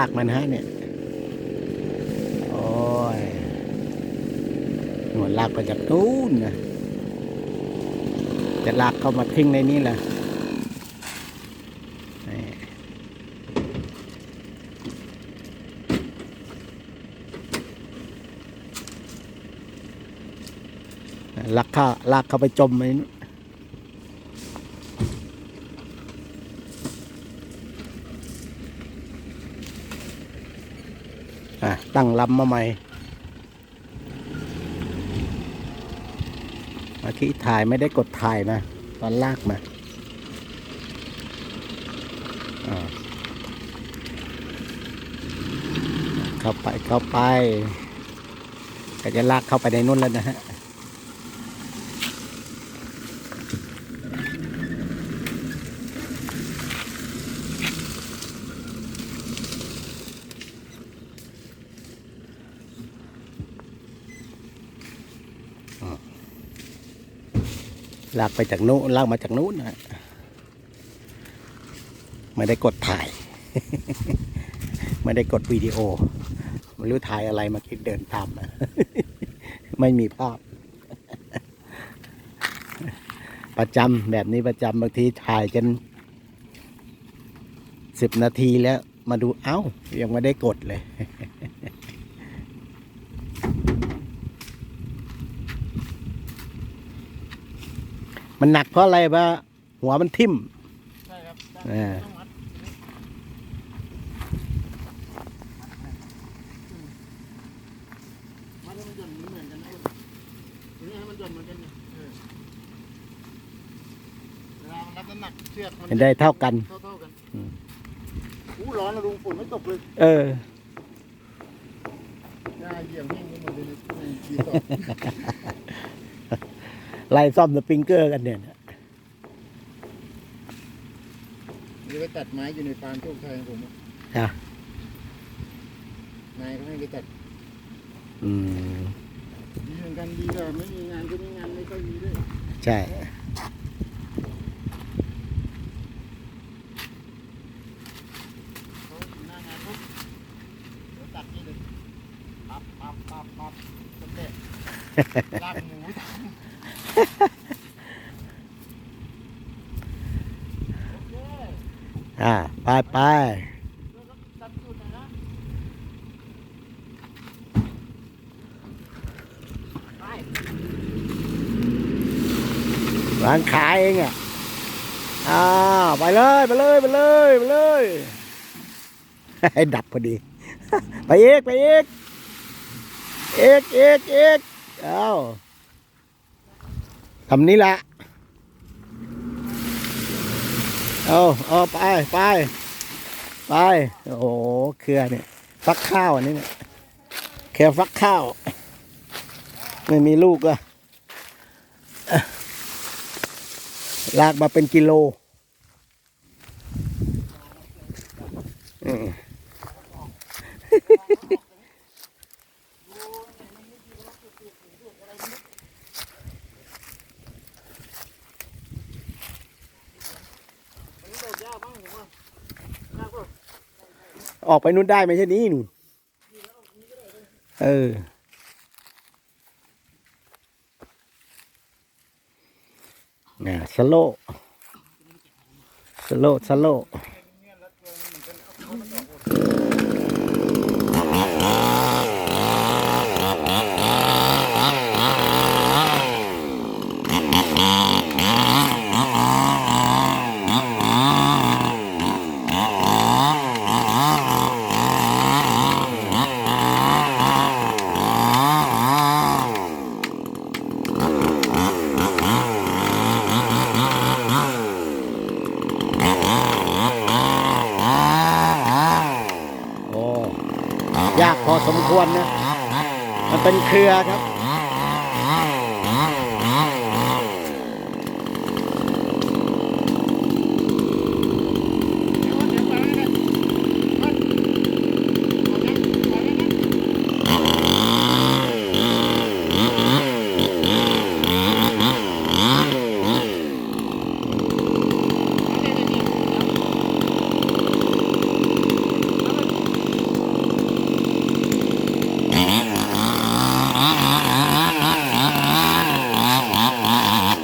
ากมันฮะเนี่ย โอ้ยหนวดลากไปจากนู้นนะจะลากเข้ามาทิ้งในนี้แหละลากข้าลากเข้าไปจมในนู้น ตั้งลำมาใหม่เมื่อกี้ถ่ายไม่ได้กดถ่ายนะ ตอนลากมาอ่าเข้าไปเข้าไปก็จะลากเข้าไปในนู้นแล้วนะฮะ ลากไปจากโน้ลากมาจากนู้นนะไม่ได้กดถ่าย ไม่ได้กดวิดีโอไม่รู้ถ่ายอะไรมาคิดเดินตามไม่มีภาพ ประจำแบบนี้ประจำบางทีถ่ายจนสิบนาทีแล้วมาดูเอ้า ยังไม่ได้กดเลย มันหนักเพราะอะไรวะหัวมันทิ่มใช่ครับอ่าต้องมัดมัดให้มันหย่อนเหมือนกันนะทีนี้ให้มันหย่อนเหมือนกันเนี่ยเออเวลามันรับน้ำหนักเชือกมันให้ได้เท่ากันเท่าเท่าๆกันอืมอู้ร้อนนะลุงฝนไม่ตกเลย เออหน้าเหี่ยวแห้งไปหมดเลยในรีสอร์ท ไล่ซ่อมสปริงเกอร์กันเนี่ยนี่ไปตัดไม้อยู่ในฟาร์มโชคชัยของผมอะฮะนายเขาให้ไปตัดอืม ดีเหมือนกันดีกว่าไม่มีงานก็มีงานไม่ค่อยมีด้วยใช่ เขาหน้างานปุ๊บเดี๋ยวตัดนี่เลยปั๊บปั๊บปั๊บปั๊บสำเร็จลากหมูทำโอ่า ไปไปร้านขายเองอะอ่าไปเลยไปเลยไปเลยไปเลยให้ดับพอดี ไปเอกไปอีกเอกเอกเอกเอา ทำนี้ละ เอาเอาไปไปไป โอ้โหเครือเนี่ยฟักข้าวอันนี้เนี่ยเครือฟักข้าว ไม่มีลูกอะลากมาเป็นกิโลอืม ออกไปนู่นได้ไม่ใช่นี้นู่นเออน่ะสโลสโลสโลโอ้ยากพอ สมควรนะ มันเป็นเครือครับ เดี๋ยวเดี๋ยวไปนะมันเอานะเอานะนะ อ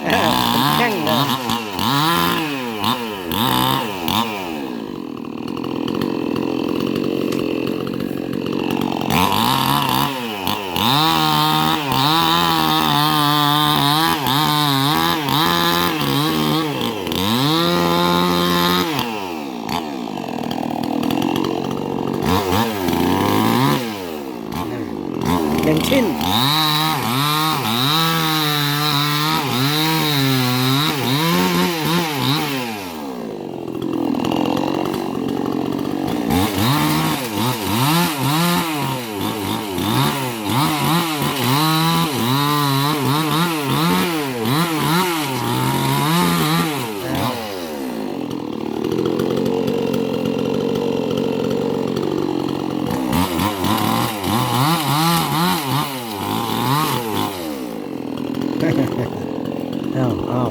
เออเป็นแข้งเลย หนึ่งชิ้น อ้า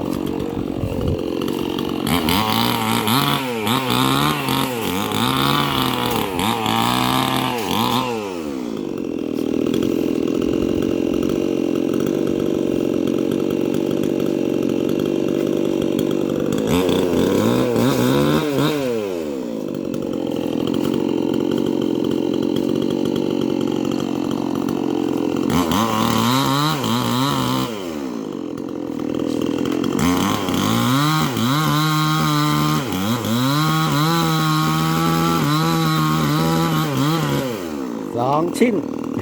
สิ้นเ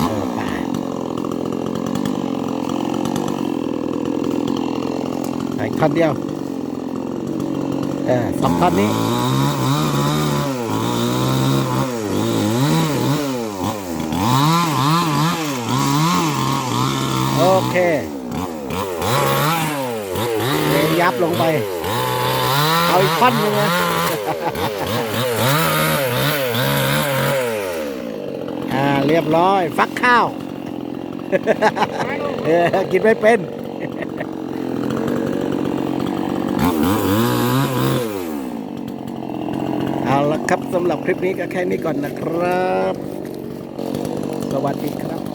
ออไปไปท่อนเดียวเออสองท่อนนี้โอเคเยับลงไป เอาอีกท่อนหนึ่งนะ อ่า เรียบร้อย ฟักข้าวเออกินไม่เป็น เอาละครับสำหรับคลิปนี้ก็แค่นี้ก่อนนะครับ สวัสดีครับ